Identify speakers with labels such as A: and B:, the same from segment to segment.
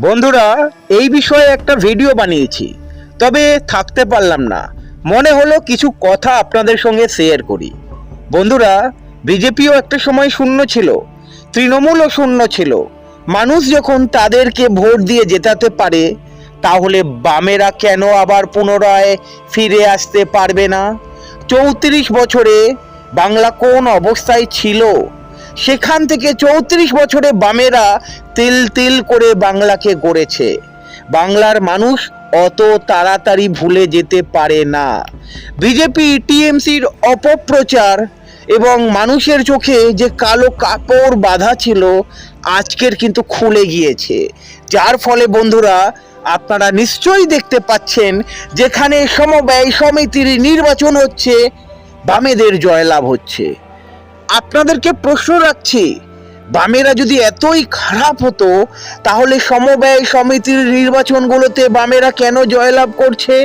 A: বন্ধুরা, এই বিষয়ে একটা ভিডিও বানিয়েছি। তবে থাকতে পারলাম না। মনে হলো কিছু কথা আপনাদের সঙ্গে শেয়ার করি। বন্ধুরা, বিজেপিও একটা সময় শূন্য ছিল। তৃণমূলও শূন্য ছিল। মানুষ যখন তাদেরকে ভোট দিয়ে জেতাতে পারে, তাহলে বামেরা কেন আবার পুনরায় ফিরে আসতে পারবে না? চৌত্রিশ বছরে বাংলা কোন অবস্থায় ছিল? সেখান থেকে চৌত্রিশ বছরে বামেরা তিল তিল করে বাংলাকে গড়েছে। বাংলার মানুষ অত তাড়াতাড়ি ভুলে যেতে পারে না। বিজেপি, টিএমসির অপপ্রচার এবং মানুষের চোখে যে কালো কাপড় বাঁধা ছিল, আজকের কিন্তু খুলে গিয়েছে। যার ফলে বন্ধুরা, আপনারা নিশ্চয়ই দেখতে পাচ্ছেন, যেখানে সমবায় সমিতির নির্বাচন হচ্ছে, বামেদের জয়লাভ হচ্ছে। আপনাদেরকে প্রশ্ন রাখছি, বামেরা যদি এতই খারাপ হতো, তাহলে সমবায় সমিতির নির্বাচনগুলোতে বামেরা কেন জয়লাভ করছে?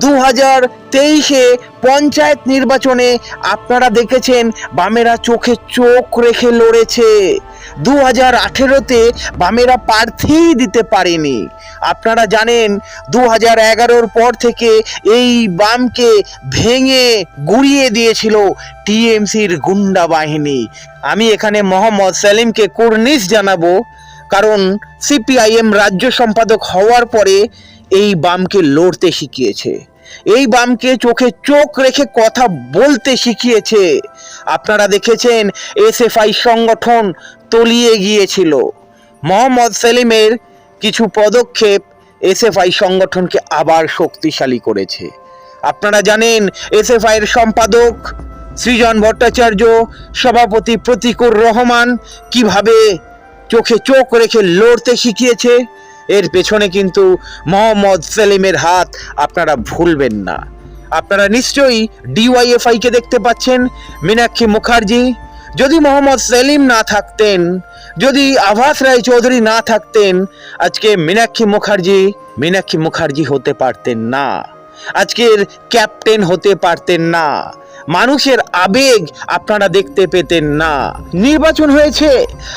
A: দু হাজার তেইশে পঞ্চায়েত নির্বাচনে আপনারা দেখেছেন বামেরা চোখে চোখ রেখে লড়েছে। দু হাজার আঠেরোতে বামেরা প্রার্থীই দিতে পারেনি। আপনারা জানেন দু হাজার এগারোর পর থেকে এই বামকে ভেঙে গুড়িয়ে দিয়েছিল টিএমসির গুন্ডা বাহিনী। আমি এখানে মোহাম্মদ সেলিমকে কুর্নিশ জানাব, কারণ সিপিআইএম রাজ্য সম্পাদক হওয়ার পরে এই বামকে লড়তে শিখিয়েছে। এই বামকে চোখে চোখ রেখে কথা বলতে শিখিয়েছে। আপনারা দেখেছেন, এসএফআই সংগঠন তলিয়ে গিয়েছিল। মোহাম্মদ সেলিমের কিছু পদক্ষেপ এসএফআই সংগঠনকে আবার শক্তিশালী করেছে। আপনারা জানেন, এসএফআই এর সম্পাদক সৃজন ভট্টাচার্য, সভাপতি প্রতিকুর রহমান কীভাবে চোখে চোখ রেখে লড়তে শিখিয়েছে, এর পেছনে কিন্তু মোহাম্মদ সেলিমের হাত আপনারা ভুলবেন না। আপনারা নিশ্চয়ই ডিওয়াইএফআই কে দেখতে পাচ্ছেন। মীনাক্ষী মুখার্জি যদি মোহাম্মদ সেলিম না থাকতেন, যদি আভাস রায় চৌধুরী না থাকতেন, আজকে মীনাক্ষী মুখার্জি মীনাক্ষী মুখার্জি হতে পারতেন না। আজকের ক্যাপ্টেন হতে পারতেন না। মানুষের আবেগ আপনারা দেখতে পেতেন না। নির্বাচন হয়েছে,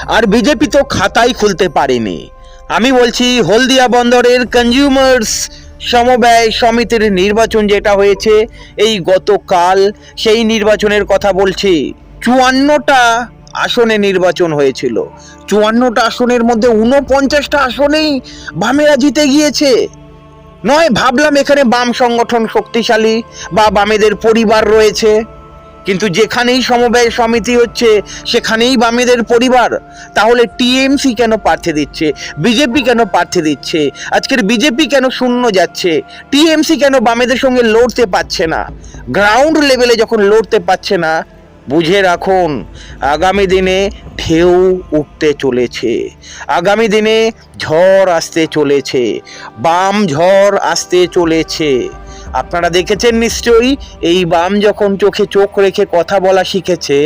A: আর বিজেপি তো খাতাই খুলতে পারেনি। আমি বলছি, হলদিয়া বন্দরের কনজিউমার্স সমবায় সমিতির নির্বাচন যেটা হয়েছে, এই গতকাল সেই নির্বাচনের কথা বলছি। চুয়ান্নটা আসনে নির্বাচন হয়েছিল। চুয়ান্নটা আসনের মধ্যে উনপঞ্চাশটা আসনেই বামেরা জিতে গিয়েছে। নয়, ভাবলাম এখানে বাম সংগঠন শক্তিশালী বা বামেদের পরিবার রয়েছে। কিন্তু যেখানেই সমবায় সমিতি হচ্ছে, সেখানেই বামেদের পরিবার। তাহলে টিএমসি কেন প্রার্থী দিচ্ছে? বিজেপি কেন প্রার্থী দিচ্ছে? আজকের বিজেপি কেন শূন্য যাচ্ছে? টিএমসি কেন বামেদের সঙ্গে লড়তে পারছে না? গ্রাউন্ড লেভেলে যখন লড়তে পারছে না বুঝে রাখুন, আগামী দিনে ঢেউ উঠতে চলেছে। আগামী দিনে ঝড় আসতে চলেছে, বাম ঝড় আসতে চলেছে। আপনারা দেখেছেন নিশ্চয়ই, এই বাম যখন চোখে চোখ রেখে কথা বলা শিখেছে,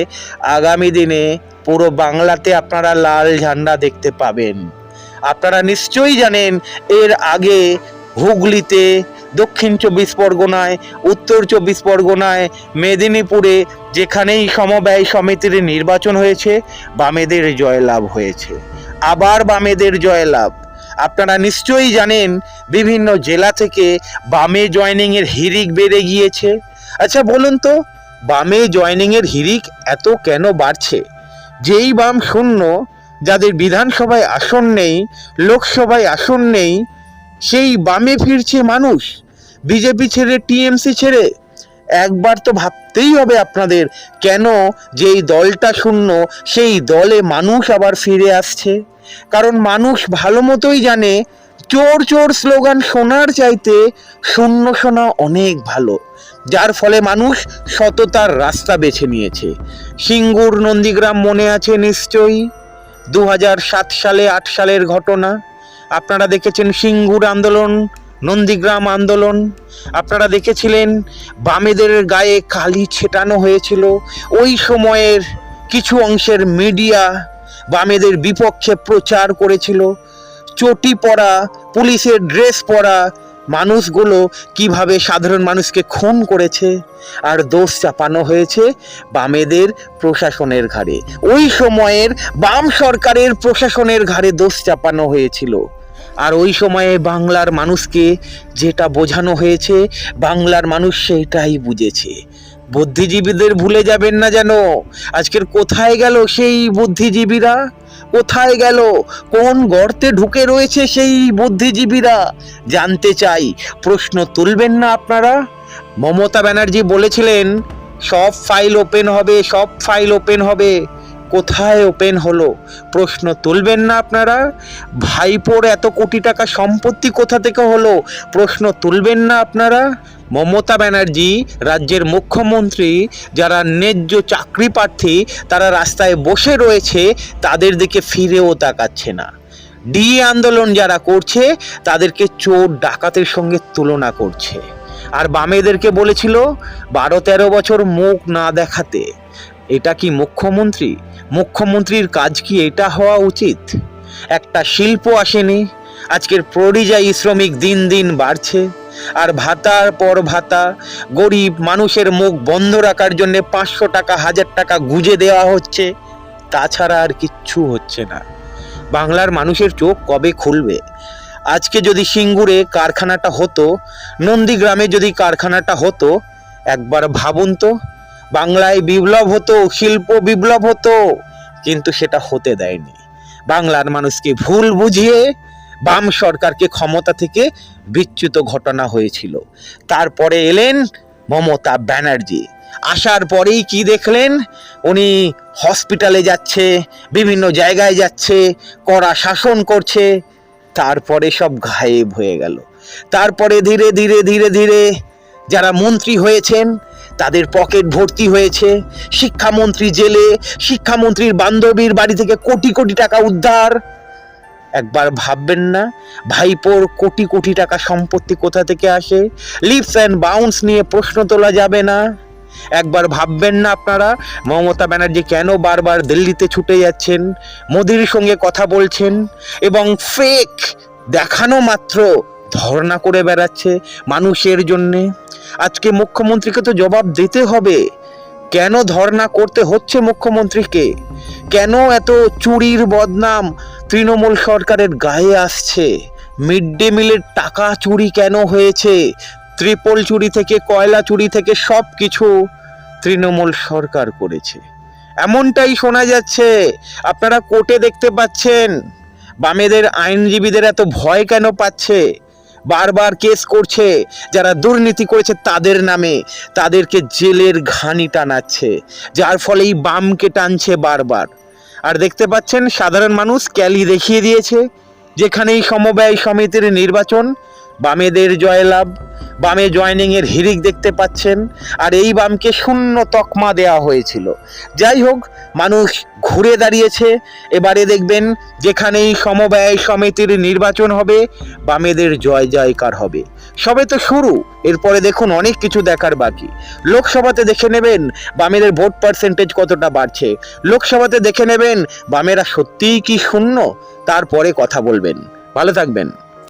A: আগামী দিনে পুরো বাংলাতে আপনারা লাল ঝান্ডা দেখতে পাবেন। আপনারা নিশ্চয়ই জানেন, এর আগে হুগলিতে দক্ষিণ চব্বিশ পরগনায়, উত্তর চব্বিশ পরগনায়, মেদিনীপুরে যেখানেই সমবায় সমিতির নির্বাচন হয়েছে, বামেদের জয়লাভ হয়েছে। আবার বামেদের জয়লাভ। আপনারা নিশ্চয়ই জানেন, বিভিন্ন জেলা থেকে বামে জয়নিংয়ের হিরিক বেড়ে গিয়েছে। আচ্ছা বলুন তো, বামে জয়নিংয়ের হিরিক এত কেন বাড়ছে? যেই বাম শূন্য, যাদের বিধানসভায় আসন নেই, লোকসভায় আসন নেই সেই বামে ফিরছে মানুষ। বিজেপি ছেড়ে, টিএমসি ছেড়ে। একবার তো ভাবতেই হবে আপনাদের, কেন যেই দলটা শূন্য, সেই দলে মানুষ আবার ফিরে আসছে। কারণ মানুষ ভালো মতোই জানে, চোর চোর স্লোগান শোনার চাইতে শূন্য শোনা অনেক ভালো। যার ফলে মানুষ সততার রাস্তা বেছে নিয়েছে। সিঙ্গুর নন্দীগ্রাম মনে আছে নিশ্চয়ই? দু সালে, আট সালের ঘটনা। আপনারা দেখেছেন সিঙ্গুর আন্দোলন, নন্দীগ্রাম আন্দোলন। আপনারা দেখেছিলেন বামেদের গায়ে কালি ছেটানো হয়েছিল। ওই সময়ের কিছু অংশের মিডিয়া বামেদের বিপক্ষে প্রচার করেছিল। চটি পরা, পুলিশের ড্রেস পরা মানুষগুলো কীভাবে সাধারণ মানুষকে খুন করেছে আর দোষ চাপানো হয়েছে বামেদের প্রশাসনের ঘাড়ে। ওই সময়ের বাম সরকারের প্রশাসনের ঘাড়ে দোষ চাপানো হয়েছিল। আর ওই সময়ে বাংলার মানুষকে যেটা বোঝানো হয়েছে, বাংলার মানুষ সেটাই বুঝেছে। বুদ্ধিজীবীদের ভুলে যাবেন না যেন। আজকের কোথায় গেল সেই বুদ্ধিজীবীরা? কোথায় গেল? কোন গর্তে ঢুকে রয়েছে সেই বুদ্ধিজীবীরা? জানতে চাই। প্রশ্ন তুলবেন না আপনারা? মমতা ব্যানার্জি বলেছিলেন, সব ফাইল ওপেন হবে, সব ফাইল ওপেন হবে। কোথায় ওপেন হলো? প্রশ্ন তুলবেন না আপনারা? ভাইপোর এত কোটি টাকা সম্পত্তি কোথা থেকে হলো? প্রশ্ন তুলবেন না আপনারা? মমতা ব্যানার্জি, রাজ্যের মুখ্যমন্ত্রী, যারা ন্যায্য চাকরি প্রার্থী, তারা রাস্তায় বসে রয়েছে, তাদের দিকে ফিরেও তাকাচ্ছে না। ডিএ আন্দোলন যারা করছে, তাদেরকে চোর ডাকাতের সঙ্গে তুলনা করছে। আর বামেদেরকে বলেছিল, বারো তেরো বছর মুখ না দেখাতে। এটা কি মুখ্যমন্ত্রী? মুখ্যমন্ত্রীর কাজ কি এটা হওয়া উচিত? একটা শিল্প আসেনি, আজকের পরিযায়ী শ্রমিক দিন দিন বাড়ছে, আর ভাতার পর ভাতা, গরিব মানুষের মুখ বন্ধ রাখার জন্য পাঁচশো টাকা, হাজার টাকা গুজে দেওয়া হচ্ছে, তাছাড়া আর কিচ্ছু হচ্ছে না। বাংলার মানুষের চোখ কবে খুলবে? আজকে যদি সিঙ্গুরে কারখানাটা হতো, নন্দীগ্রামে যদি কারখানাটা হতো, একবার ভাবুন তো। বাংলায় বিপ্লব হতো, শিল্প বিপ্লব হতো, কিন্তু সেটা হতে দেয়নি। বাংলার মানুষকে ভুল বুঝিয়ে বাম সরকারকে ক্ষমতা থেকে বিচ্যুত ঘটনা হয়েছিল। তারপরে এলেন মমতা ব্যানার্জি। আসার পরেই কি দেখলেন? উনি হসপিটালে যাচ্ছে, বিভিন্ন জায়গায় যাচ্ছে, কড়া শাসন করছে, তারপরে সব গায়েব হয়ে গেল। তারপরে ধীরে ধীরে ধীরে ধীরে যারা মন্ত্রী হয়েছেন তাদের পকেট ভর্তি হয়েছে। শিক্ষামন্ত্রী জেলে, শিক্ষামন্ত্রীর বান্ধবীর বাড়ি থেকে কোটি কোটি টাকা উদ্ধার। একবার ভাববেন না, ভাইপোর কোটি কোটি টাকা সম্পত্তি কোথা থেকে আসে? লিপস অ্যান্ড বাউন্স নিয়ে প্রশ্ন তোলা যাবে না। একবার ভাববেন না আপনারা, মমতা ব্যানার্জি কেন বারবার দিল্লিতে ছুটে যাচ্ছেন? মোদির সঙ্গে কথা বলছেন এবং ফেক দেখানো মাত্র ধর্ণা করে বেড়াচ্ছে মানুষের জন্যে। আজকে মুখ্যমন্ত্রীকে তো জবাব দিতে হবে। কেন ধর্ণা করতে হচ্ছে মুখ্যমন্ত্রীকে? কেন এত চুরির বদনাম তৃণমূল সরকারের গায়ে আসছে? মিড ডে মিলের টাকা চুরি কেন হয়েছে? ত্রিপল চুরি থেকে, কয়লা চুরি থেকে সব কিছু তৃণমূল সরকার করেছে। এমনটাই শোনা যাচ্ছে। আপনারা কোর্টে দেখতে পাচ্ছেন। বামেদের আইনজীবীদের এত ভয় কেন পাচ্ছে? বারবার কেস করছে, যারা দুর্নীতি করেছে তাদের নামে, তাদেরকে জেলের ঘানি টানাচ্ছে, যার ফলে এই বামকে টানছে বারবার। আর দেখতে পাচ্ছেন, সাধারণ মানুষ ক্যালি দেখিয়ে দিয়েছে, যেখানেই সমবায় সমিতির নির্বাচন, বামেদের জয়লাভ বামে জয়নিংয়ের হিরিক দেখতে পাচ্ছেন, আর এই বামকে শূন্য তকমা দেওয়া হয়েছিল। যাই হোক, মানুষ ঘুরে দাঁড়িয়েছে। এবারে দেখবেন যেখানেই সমবায় সমিতির নির্বাচন হবে, বামেদের জয় জয়কার হবে। সবে তো শুরু, এরপরে দেখুন অনেক কিছু দেখার বাকি। লোকসভাতে দেখে নেবেন বামেদের ভোট পার্সেন্টেজ কতটা বাড়ছে। লোকসভাতে দেখে নেবেন বামেরা সত্যিই কি শূন্য? তারপরে কথা বলবেন। ভালো থাকবেন।